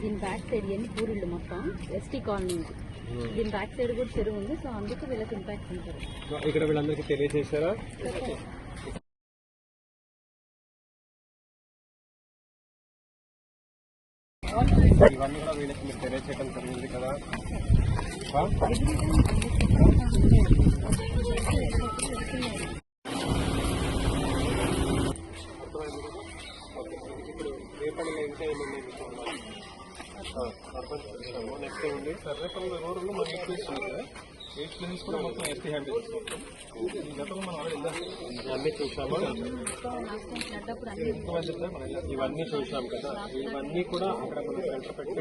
దీని back side ఇవన్నీ పూరిళ్ళు మొత్తం ఎస్టీ కాలనీ. దీని బ్యాక్ సైడ్ కూడా చెరువు ఉంది సో అందుకు వీళ్ళకి ఇంపాక్ట్ ఉంటుంది. ఇక్కడ వీళ్ళందరికీ తెలియజేశారా? ఇవన్నీ కూడా వీళ్ళకి మీరు తెలియజేయడం జరిగింది కదా? ఆ? ఇంకా ఏమన్నా నెక్స్ట్ ఏముంది సర్వేపల్లి రోడ్లు మనం ఎయిట్ ప్లేసెస్ కూడా మొత్తం ఎస్టీ హ్యాండ్ ఈ గతంలో మనం అన్నీ చూసామా. ఇవన్నీ చూసాం కదా. ఇవన్నీ కూడా అక్కడ మనం సెంటర్ పెట్టి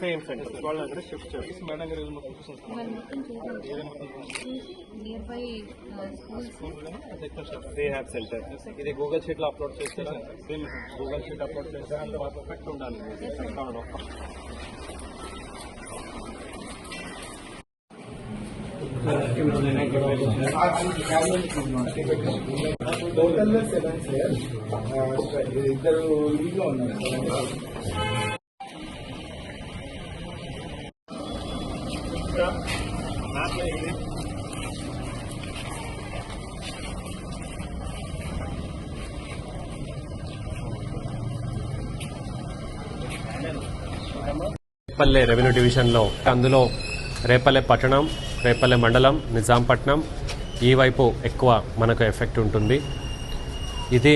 సేమ్ సెంటర్ వాళ్ళ దగ్గర షిఫ్ట్ చేసి మేడం గారు మొత్తం చూసాం ఇవాళ మొత్తం చూసి nearby schools rehab centre ఇది గూగుల్ షీట్లో అప్లోడ్ చేస్తారా సేమ్ గూగుల్ షీట్ అప్లోడ్ చేస్తారా అందులో పర్ఫెక్ట్ ఉండాలి. టోటల్ సెవెన్ సార్ ఇద్దరు ఉన్నారు రేపల్లె రెవెన్యూ డివిజన్లో అందులో రేపల్లె పట్టణం రేపల్లె మండలం నిజాంపట్నం ఈ వైపు ఎక్కువ మనకు ఎఫెక్ట్ ఉంటుంది. ఇది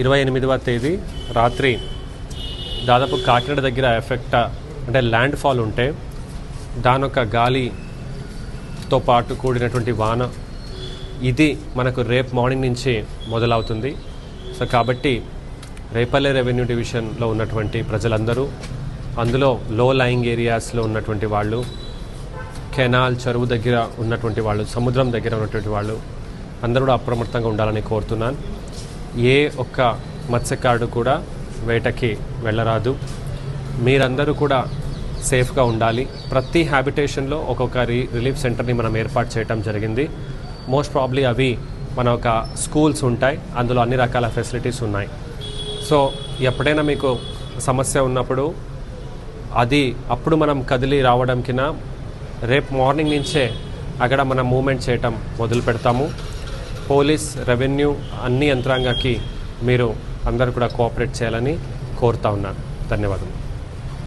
ఇరవై ఎనిమిదవ తేదీ రాత్రి దాదాపు కాకినాడ దగ్గర ఎఫెక్ట్ అంటే ల్యాండ్ ఫాల్ ఉంటే దాని యొక్క గాలితో పాటు కూడినటువంటి వాన ఇది మనకు రేపు మార్నింగ్ నుంచి మొదలవుతుంది. సో కాబట్టి రేపల్లె రెవెన్యూ డివిజన్లో ఉన్నటువంటి ప్రజలందరూ అందులో లో లయింగ్ ఏరియాస్లో ఉన్నటువంటి వాళ్ళు కెనాల్ చెరువు దగ్గర ఉన్నటువంటి వాళ్ళు సముద్రం దగ్గర ఉన్నటువంటి వాళ్ళు అందరూ కూడా అప్రమత్తంగా ఉండాలని కోరుతున్నాను. ఏ ఒక్క మత్స్యకారుడు కూడా వేటకి వెళ్ళరాదు. మీరందరూ కూడా సేఫ్గా ఉండాలి. ప్రతి హ్యాబిటేషన్లో ఒక్కొక్క రి రిలీఫ్ సెంటర్ని మనం ఏర్పాటు చేయడం జరిగింది. మోస్ట్ ప్రాబ్లీ అవి మన ఒక స్కూల్స్ ఉంటాయి. అందులో అన్ని రకాల ఫెసిలిటీస్ ఉన్నాయి. సో ఎప్పుడైనా మీకు సమస్య ఉన్నప్పుడు అది అప్పుడు మనం కదిలి రావడం కింద రేపు మార్నింగ్ నుంచే అక్కడ మనం మూమెంట్ చేయటం మొదలు పెడతాము. పోలీస్ రెవెన్యూ అన్ని యంత్రాంగాకి మీరు అందరూ కూడా కోఆపరేట్ చేయాలని కోరుతా ఉన్నాను. ధన్యవాదాలు